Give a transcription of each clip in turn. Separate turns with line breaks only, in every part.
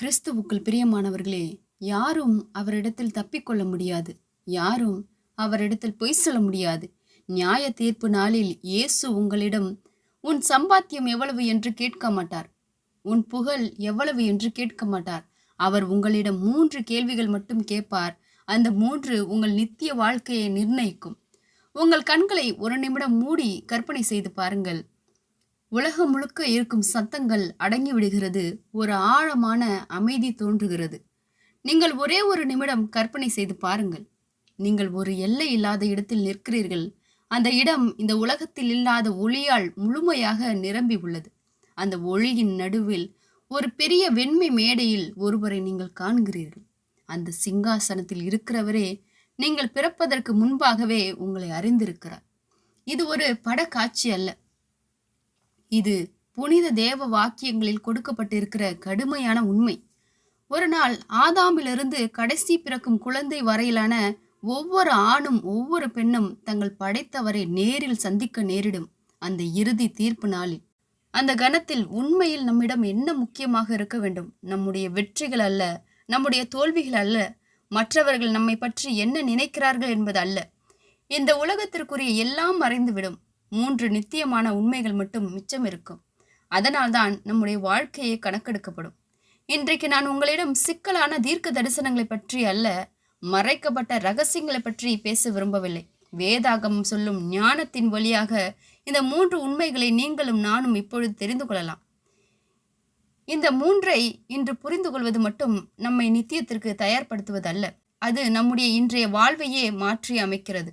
கிறிஸ்துவுக்குள் பிரியமானவர்களே யாரும் அவரிடத்தில் தப்பிக்கொள்ள முடியாது. யாரும் அவரிடத்தில் பொய் சொல்ல முடியாது. நியாய தீர்ப்பு நாளில் இயேசு உங்களிடம் உன் சம்பாத்தியம் எவ்வளவு என்று கேட்க மாட்டார். உன் புகழ் எவ்வளவு என்று கேட்க மாட்டார். அவர் உங்களிடம் மூன்று கேள்விகள் மட்டும் கேட்பார். அந்த மூன்று உங்கள் நித்திய வாழ்க்கையை நிர்ணயிக்கும். உங்கள் கண்களை ஒரு நிமிடம் மூடி கற்பனை செய்து பாருங்கள். உலகம் முழுக்க இருக்கும் சத்தங்கள் அடங்கி விடுகிறது ஒரு ஆழமான அமைதி தோன்றுகிறது. நீங்கள் ஒரே ஒரு நிமிடம் கற்பனை செய்து பாருங்கள். நீங்கள் ஒரு எல்லை இல்லாத இடத்தில் நிற்கிறீர்கள். அந்த இடம் இந்த உலகத்தில் இல்லாத ஒளியால் முழுமையாக நிரம்பி உள்ளது. அந்த ஒளியின் நடுவில் ஒரு பெரிய வெண்மை மேடையில் ஒருவரை நீங்கள் காண்கிறீர்கள். அந்த சிங்காசனத்தில் இருக்கிறவரே நீங்கள் பிறப்பதற்கு முன்பாகவே உங்களை அறிந்திருக்கிறார். இது ஒரு படக்காட்சி அல்ல. இது புனித தேவ வாக்கியங்களில் கொடுக்கப்பட்டிருக்கிற கடுமையான உண்மை. ஒரு நாள் ஆதாமிலிருந்து கடைசி பிறக்கும் குழந்தை வரையிலான ஒவ்வொரு ஆணும் ஒவ்வொரு பெண்ணும் தங்கள் படைத்தவரை நேரில் சந்திக்க நேரிடும் அந்த இறுதி தீர்ப்பு நாளில். அந்த கணத்தில் உண்மையில் நம்மிடம் என்ன முக்கியமாக இருக்க வேண்டும்? நம்முடைய வெற்றிகள் அல்ல நம்முடைய தோல்விகள் அல்ல மற்றவர்கள் நம்மை பற்றி என்ன நினைக்கிறார்கள் என்பது அல்ல. இந்த உலகத்திற்குரிய எல்லாம் மறைந்துவிடும் மூன்று நித்தியமான உண்மைகள் மட்டும் மிச்சம் இருக்கும். அதனால்தான் நம்முடைய வாழ்க்கையை கணக்கெடுக்கப்படும். இன்றைக்கு நான் உங்களிடம் சிக்கலான தீர்க்க தரிசனங்களை பற்றி அல்ல மறைக்கப்பட்ட ரகசியங்களை பற்றி பேச விரும்பவில்லை. வேதாகமம் சொல்லும் ஞானத்தின் வழியாக இந்த மூன்று உண்மைகளை நீங்களும் நானும் இப்பொழுது தெரிந்து கொள்ளலாம். இந்த மூன்றை இன்று புரிந்து கொள்வது மட்டும் நம்மை நித்தியத்திற்கு தயார்படுத்துவதல்ல. அது நம்முடைய இன்றைய வாழ்வையே மாற்றி அமைக்கிறது.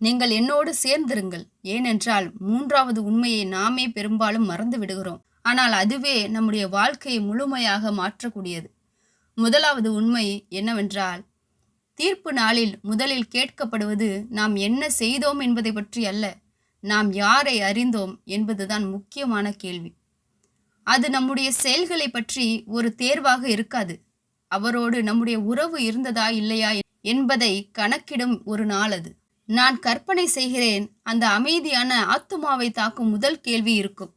நீங்கள் என்னோடு சேர்ந்திருங்கள். ஏனென்றால் மூன்றாவது உண்மையை நாமே பெரும்பாலும் மறந்து விடுகிறோம். ஆனால் அதுவே நம்முடைய வாழ்க்கையை முழுமையாக மாற்றக்கூடியது. முதலாவது உண்மை என்னவென்றால் தீர்ப்பு நாளில் முதலில் கேட்கப்படுவது நாம் என்ன செய்தோம் என்பதை பற்றி அல்ல நாம் யாரை அறிந்தோம் என்பதுதான் முக்கியமான கேள்வி. அது நம்முடைய செயல்களை பற்றி ஒரு தேர்வாக இருக்காது. அவரோடு நம்முடைய உறவு இருந்ததா இல்லையா என்பதை கணக்கிடும் ஒரு நாள் அது. நான் கற்பனை செய்கிறேன் அந்த அமைதியான ஆத்துமாவை தாக்கும் முதல் கேள்வி இருக்கும்.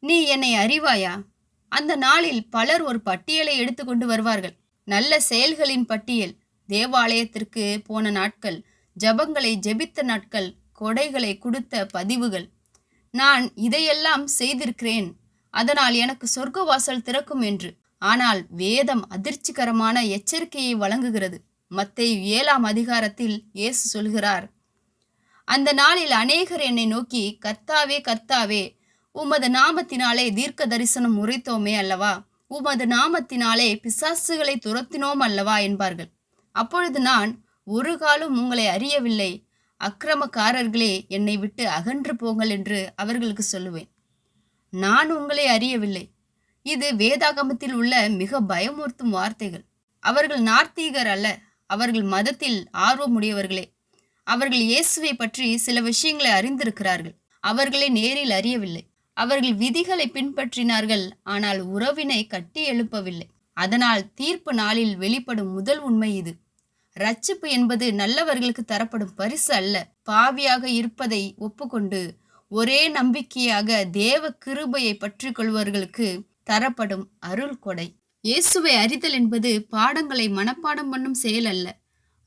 நீ என்னை அறிவாயா? அந்த நாளில் பலர் ஒரு பட்டியலை எடுத்துக்கொண்டு வருவார்கள். நல்ல செயல்களின் பட்டியல் தேவாலயத்திற்கு போன நாட்கள் ஜபங்களை ஜெபித்த நாட்கள் கொடைகளை கொடுத்த பதிவுகள். நான் இதையெல்லாம் செய்திருக்கிறேன். அதனால் எனக்கு சொர்க்க வாசல் திறக்கும் என்று. ஆனால் வேதம் அதிர்ச்சிகரமான எச்சரிக்கையை வழங்குகிறது. மத்தை ஏழாம் அதிகாரத்தில் இயேசு சொல்கிறார் அந்த நாளில் அநேகர் என்னை நோக்கி கர்த்தாவே கர்த்தாவே உமது நாமத்தினாலே தீர்க்க தரிசனம் உரைத்தோமே அல்லவா? உமது நாமத்தினாலே பிசாசுகளை துரத்தினோம் அல்லவா? என்பார்கள். அப்பொழுது நான் ஒரு காலம் உங்களை அறியவில்லை. அக்கிரமக்காரர்களே என்னை விட்டு அகன்று போங்கள் என்று அவர்களுக்கு சொல்லுவேன். நான் உங்களை அறியவில்லை. இது வேதாகமத்தில் உள்ள மிக பயமுறுத்தும் வார்த்தைகள். அவர்கள் நார்த்தீகர் அல்ல. அவர்கள் மதத்தில் ஆர்வமுடையவர்களே. அவர்கள் இயேசுவை பற்றி சில விஷயங்களை அறிந்திருக்கிறார்கள். அவர்களை நேரில் அறியவில்லை. அவர்கள் விதிகளை பின்பற்றினார்கள் ஆனால் உறவினை கட்டி எழுப்பவில்லை. அதனால் தீர்ப்பு நாளில் வெளிப்படும் முதல் உண்மை இது. ரட்சிப்பு என்பது நல்லவர்களுக்கு தரப்படும் பரிசு அல்ல. பாவியாக இருப்பதை ஒப்புக்கொண்டு ஒரே நம்பிக்கையாக தேவ கிருபையை பற்றி கொள்வர்களுக்கு தரப்படும் அருள் கொடை. இயேசுவை அறிதல் என்பது பாடங்களை மனப்பாடம் பண்ணும் செயல் அல்ல.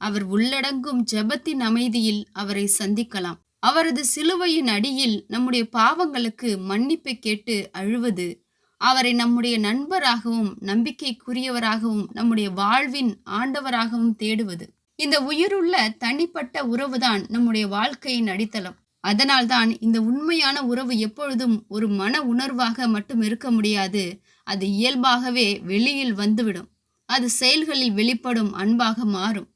அவர் உள்ளடங்கும் ஜெபத்தின் அமைதியில் அவரை சந்திக்கலாம். அவரது சிலுவையின் அடியில் நம்முடைய பாவங்களுக்கு மன்னிப்பை கேட்டு அழுவது அவரை நம்முடைய நண்பராகவும் நம்பிக்கைக்குரியவராகவும் நம்முடைய வாழ்வின் ஆண்டவராகவும் தேடுவது. இந்த உயிருள்ள தனிப்பட்ட உறவுதான் நம்முடைய வாழ்க்கையின் அடித்தளம். அதனால்தான் இந்த உண்மையான உறவு எப்பொழுதும் ஒரு மன உணர்வாக மட்டும் இருக்க முடியாது அது இயல்பாகவே வெளியில் வந்துவிடும். அது செயல்களில் வெளிப்படும் அன்பாக மாறும்.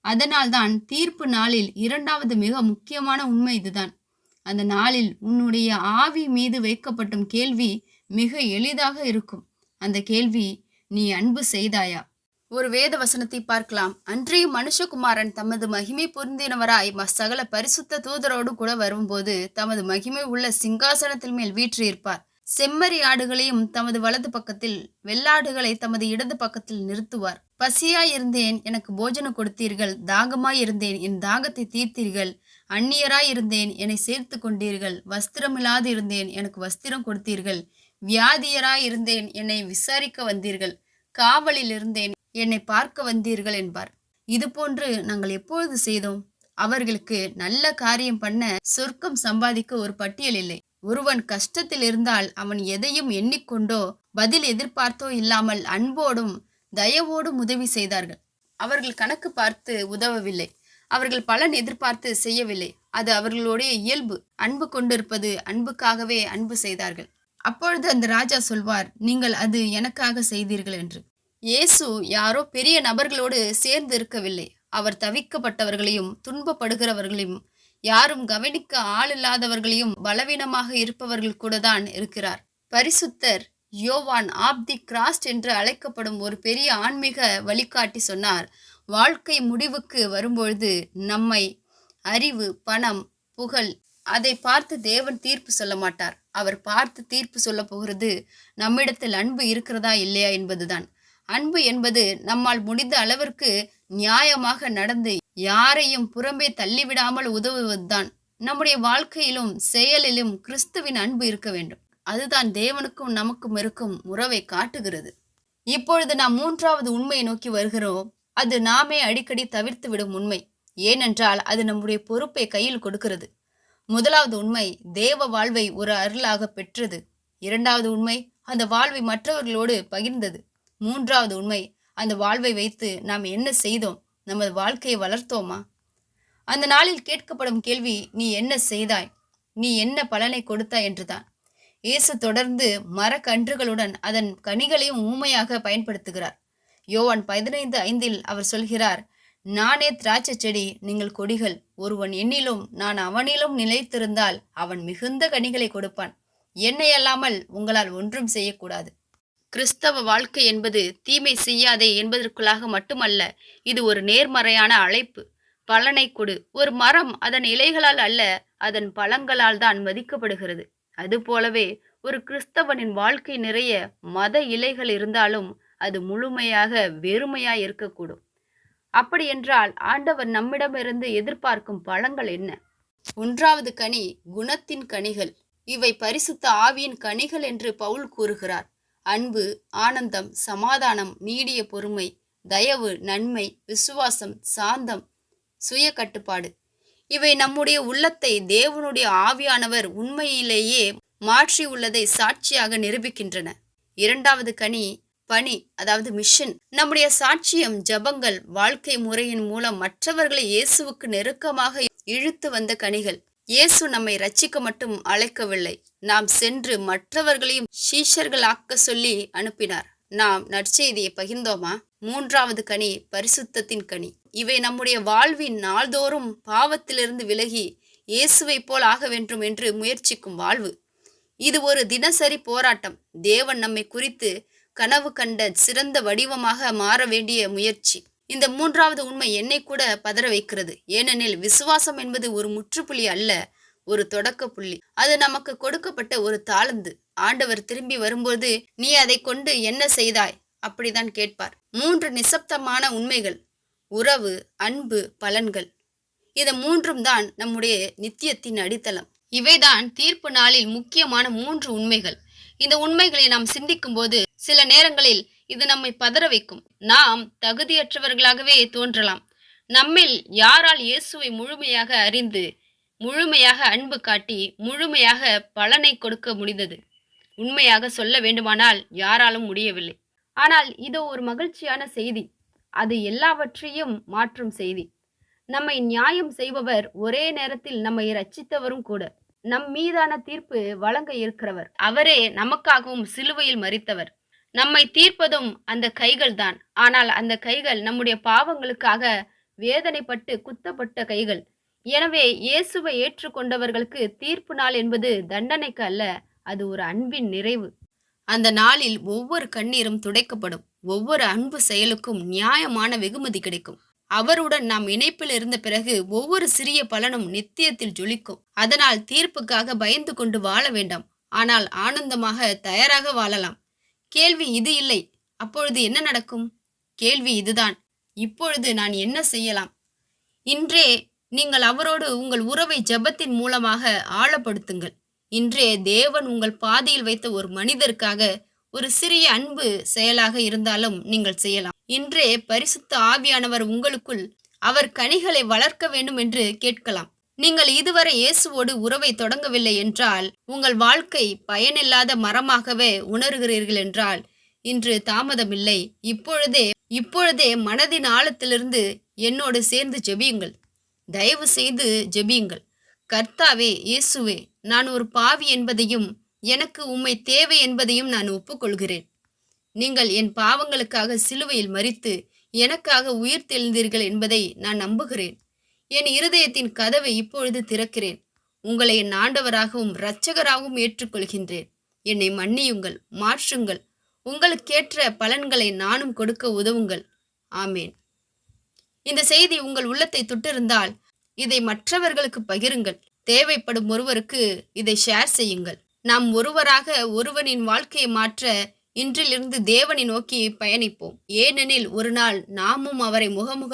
அதனால்தான் தீர்ப்பு நாளில் இரண்டாவது மிக முக்கியமான உண்மை இதுதான். அந்த நாளில் உன்னுடைய ஆவி மீது வைக்கப்படும் கேள்வி மிக எளிதாக இருக்கும். அந்த கேள்வி நீ அன்பு செய்தாயா? ஒரு வேத வசனத்தை பார்க்கலாம். அன்றையும் மனுஷகுமாரன் தமது மகிமை பொருந்தினவராய் சகல பரிசுத்த தூதரோடு கூட வரும்போது தமது மகிமை உள்ள சிங்காசனத்தில் மேல் வீற்றிருப்பார். செம்மறி ஆடுகளையும் தமது வலது பக்கத்தில் வெள்ளாடுகளை தமது இடது பக்கத்தில் நிறுத்துவார். பசியாய் இருந்தேன் எனக்கு போஜனம் கொடுத்தீர்கள் தாகமாய் இருந்தேன் என் தாகத்தை தீர்த்தீர்கள் அந்நியராய் இருந்தேன் என்னை சேர்த்து கொண்டீர்கள் வஸ்திரமில்லாது இருந்தேன் எனக்கு வஸ்திரம் கொடுத்தீர்கள் வியாதியராய் இருந்தேன் என்னை விசாரிக்க வந்தீர்கள் காவலில் இருந்தேன் என்னை பார்க்க வந்தீர்கள் என்பார். இதுபோன்று நாங்கள் எப்பொழுது செய்தோம்? அவர்களுக்கு நல்ல காரியம் பண்ண சொர்க்கம் சம்பாதிக்க ஒரு பட்டியல் இல்லை. ஒருவன் கஷ்டத்தில் இருந்தால் அவன் எதையும் எண்ணிக்கொண்டோ பதில் எதிர்பார்த்தோ இல்லாமல் அன்போடும் தயவோடும் உதவி செய்தார்கள். அவர்கள் கணக்கு பார்த்து உதவவில்லை. அவர்கள் பலன் எதிர்பார்த்து செய்யவில்லை. அது அவர்களுடைய இயல்பு. அன்பு கொண்டிருப்பது அன்புக்காகவே அன்பு செய்தார்கள். அப்பொழுது அந்த ராஜா சொல்வார் நீங்கள் அது எனக்காக செய்தீர்கள் என்று. இயேசு யாரோ பெரிய நபர்களோடு சேர்ந்து இருக்கவில்லை அவர் தவிக்கப்பட்டவர்களையும் துன்பப்படுகிறவர்களையும் யாரும் கவனிக்க ஆளில்லாதவர்களையும் பலவீனமாக இருப்பவர்கள் கூட தான் இருக்கிறார். பரிசுத்தர் யோவான் ஆப் தி கிராஸ்ட் என்று அழைக்கப்படும் ஒரு பெரிய ஆன்மீக வழிகாட்டி சொன்னார். வாழ்க்கை முடிவுக்கு வரும்பொழுது நம்மை அறிவு பணம் புகழ் அதை பார்த்து தேவன் தீர்ப்பு சொல்ல மாட்டார். அவர் பார்த்து தீர்ப்பு சொல்ல போகிறது நம்மிடத்தில் அன்பு இருக்கிறதா இல்லையா என்பதுதான். அன்பு என்பது நம்மால் முடிந்த அளவிற்கு நியாயமாக நடந்து யாரையும் புறம்பே தள்ளிவிடாமல் உதவுவதுதான் நம்முடைய வாழ்க்கையிலும் செயலிலும் கிறிஸ்துவின் அன்பு இருக்க வேண்டும். அதுதான் தேவனுக்கும் நமக்கும் இருக்கும் உறவை காட்டுகிறது. இப்பொழுது நாம் மூன்றாவது உண்மையை நோக்கி வருகிறோம். அது நாமே அடிக்கடி தவிர்த்து விடும் உண்மை. ஏனென்றால் அது நம்முடைய பொறுப்பை கையில் கொடுக்கிறது. முதலாவது உண்மை தேவ வாழ்வை ஒரு அருளாக பெற்றது. இரண்டாவது உண்மை அந்த வாழ்வை மற்றவர்களோடு பகிர்ந்தது. மூன்றாவது உண்மை அந்த வாழ்வை வைத்து நாம் என்ன செய்தோம்? நமது வாழ்க்கையை வளர்த்தோமா? அந்த நாளில் கேட்கப்படும் கேள்வி நீ என்ன செய்தாய்? நீ என்ன பலனை கொடுத்தாய்? என்றுதான். இயேசு தொடர்ந்து மரக்கன்றுகளுடன் அதன் கனிகளையும் ஊமையாக பயன்படுத்துகிறார். யோவான் பதினைந்து ஐந்தில் அவர் சொல்கிறார் நானே திராட்சை செடி நீங்கள் கொடிகள். ஒருவன் என்னிலும் நான் அவனிலும் நிலைத்திருந்தால் அவன் மிகுந்த கனிகளை கொடுப்பான். என்னை அல்லாமல் உங்களால் ஒன்றும் செய்யக்கூடாது. கிறிஸ்தவ வாழ்க்கை என்பது தீமை செய்யாதே என்பதற்குள்ளாக மட்டுமல்ல இது ஒரு நேர்மறையான அழைப்பு. பலனை கொடு. ஒரு மரம் அதன் இலைகளால் அல்ல அதன் பழங்களால் தான் மதிக்கப்படுகிறது. அதுபோலவே ஒரு கிறிஸ்தவனின் வாழ்க்கை நிறைய மத இலைகள் இருந்தாலும் அது முழுமையாக வெறுமையாய் இருக்கக்கூடும். அப்படி என்றால் ஆண்டவர் நம்மிடமிருந்து எதிர்பார்க்கும் பழங்கள் என்ன? ஒன்றாவது கனி குணத்தின் கனிகள். இவை பரிசுத்த ஆவியின் கனிகள் என்று பவுல் கூறுகிறார். அன்பு ஆனந்தம் சமாதானம் நீடிய பொறுமை தயவு நன்மை விசுவாசம் சாந்தம் சுய கட்டுப்பாடு. இவை நம்முடைய உள்ளத்தை தேவனுடைய ஆவியானவர் உண்மையிலேயே மாற்றி உள்ளதை சாட்சியாக நிரூபிக்கின்றன. இரண்டாவது கனி பணி அதாவது மிஷன். நம்முடைய சாட்சியம் ஜபங்கள் வாழ்க்கை முறையின் மூலம் மற்றவர்களை இயேசுவுக்கு நெருக்கமாக இழுத்து வந்த கனிகள். இயேசு நம்மை ரட்சிக்க மட்டும் அழைக்கவில்லை. நாம் சென்று மற்றவர்களையும் சீஷர்களாக்க சொல்லி அனுப்பினார். நாம் நற்செய்தியை பகிர்ந்தோமா? மூன்றாவது கனி பரிசுத்தத்தின் கனி. இவை நம்முடைய வாழ்வின் நாள்தோறும் பாவத்திலிருந்து விலகி இயேசுவை போல் ஆக வேண்டும் என்று முயற்சிக்கும் வாழ்வு. இது ஒரு தினசரி போராட்டம். தேவன் நம்மை குறித்து கனவு கண்ட சிறந்த வடிவமாக மாற வேண்டிய முயற்சி. இந்த மூன்றாவது உண்மை என்னை கூட பதற வைக்கிறது. ஏனெனில் விசுவாசம் என்பது ஒரு முற்றுப்புள்ளி அல்ல ஒரு தொடக்க புள்ளி. அது நமக்கு கொடுக்கப்பட்ட ஒரு தாளந்து. ஆண்டவர் திரும்பி வரும்போது நீ அதை கொண்டு என்ன செய்தாய்? அப்படிதான் கேட்பார். மூன்று நிசப்தமான உண்மைகள். உறவு அன்பு பலன்கள். இது மூன்றும் தான் நம்முடைய நித்தியத்தின் அடித்தளம். இவைதான் தீர்ப்பு நாளில் முக்கியமான மூன்று உண்மைகள். இந்த உண்மைகளை நாம் சிந்திக்கும் போது சில நேரங்களில் இது நம்மை பதற வைக்கும். நாம் தகுதியற்றவர்களாகவே தோன்றலாம். நம்மில் யாரால் இயேசுவை முழுமையாக அறிந்து முழுமையாக அன்பு காட்டி முழுமையாக பலனை கொடுக்க முடிந்தது? உண்மையாக சொல்ல வேண்டுமானால் யாராலும் முடியவில்லை. ஆனால் இதோ ஒரு மகிழ்ச்சியான செய்தி. அது எல்லாவற்றையும் மாற்றும் செய்தி. நம்மை நியாயம் செய்பவர் ஒரே நேரத்தில் நம்மை ரச்சித்தவரும் கூட. நம் மீதான தீர்ப்பு வழங்க இருக்கிறவர் அவரே நமக்காகவும் சிலுவையில் மறித்தவர். நம்மை தீர்ப்பதும் அந்த கைகள் தான் ஆனால் அந்த கைகள் நம்முடைய பாவங்களுக்காக வேதனைப்பட்டு குத்தப்பட்ட கைகள். எனவே இயேசுவை ஏற்றுக்கொண்டவர்களுக்கு தீர்ப்பு நாள் என்பது தண்டனைக்கு அல்ல அது ஒரு அன்பின் நிறைவு. அந்த நாளில் ஒவ்வொரு கண்ணீரும் துடைக்கப்படும். ஒவ்வொரு அன்பு செயலுக்கும் நியாயமான வெகுமதி கிடைக்கும். அவருடன் நாம் இணைப்பில் இருந்த பிறகு ஒவ்வொரு சிறிய பலனும் நித்தியத்தில் ஜொலிக்கும். அதனால் தீர்ப்புக்காக பயந்து கொண்டு வாழ வேண்டாம். ஆனால் ஆனந்தமாக தயாராக வாழலாம். கேள்வி இது இல்லை. அப்பொழுது என்ன நடக்கும்? கேள்வி இதுதான். இப்பொழுது நான் என்ன செய்யலாம்? இன்றே நீங்கள் அவரோடு உங்கள் உறவை ஜெபத்தின் மூலமாக ஆழப்படுத்துங்கள். இன்றே தேவன் உங்கள் பாதையில் வைத்த ஒரு மனிதருக்காக ஒரு சிறிய அன்பு செயலாக இருந்தாலும் நீங்கள் செய்யலாம். இன்றே பரிசுத்த ஆவியானவர் உங்களுக்குள் அவர் கனிகளை வளர்க்க வேண்டும் என்று கேட்கலாம். நீங்கள் இதுவரை இயேசுவோடு உறவை தொடங்கவில்லை என்றால் உங்கள் வாழ்க்கை பயனில்லாத மரமாகவே உணர்கிறீர்கள் என்றால் இன்று தாமதமில்லை. இப்பொழுதே இப்பொழுதே மனதின் ஆழத்திலிருந்து என்னோடு சேர்ந்து ஜெபியுங்கள். தயவு செய்து ஜெபியுங்கள். கர்த்தாவே இயேசுவே நான் ஒரு பாவி என்பதையும் எனக்கு உம்மை தேவை என்பதையும் நான் ஒப்புக்கொள்கிறேன். நீங்கள் என் பாவங்களுக்காக சிலுவையில் மறித்து எனக்காக உயிர் தெழுந்தீர்கள் என்பதை நான் நம்புகிறேன். என் இருதயத்தின் கதவை இப்பொழுது திறக்கிறேன். உங்களை என் ஆண்டவராகவும் இரட்சகராகவும் ஏற்றுக்கொள்கின்றேன். என்னை மன்னியுங்கள் மாற்றுங்கள். உங்களுக்கேற்ற பலன்களை நானும் கொடுக்க உதவுங்கள். ஆமேன். இந்த செய்தி உங்கள் உள்ளத்தை தொட்டிருந்தால் இதை மற்றவர்களுக்கு பகிருங்கள். தேவைப்படும் ஒருவருக்கு இதை ஷேர் செய்யுங்கள். நாம் ஒருவராக ஒருவனின் வாழ்க்கையை மாற்ற இன்றிலிருந்து தேவனை நோக்கி பயணிப்போம். ஏனெனில் ஒரு நாள் நாமும் அவரை முகமுக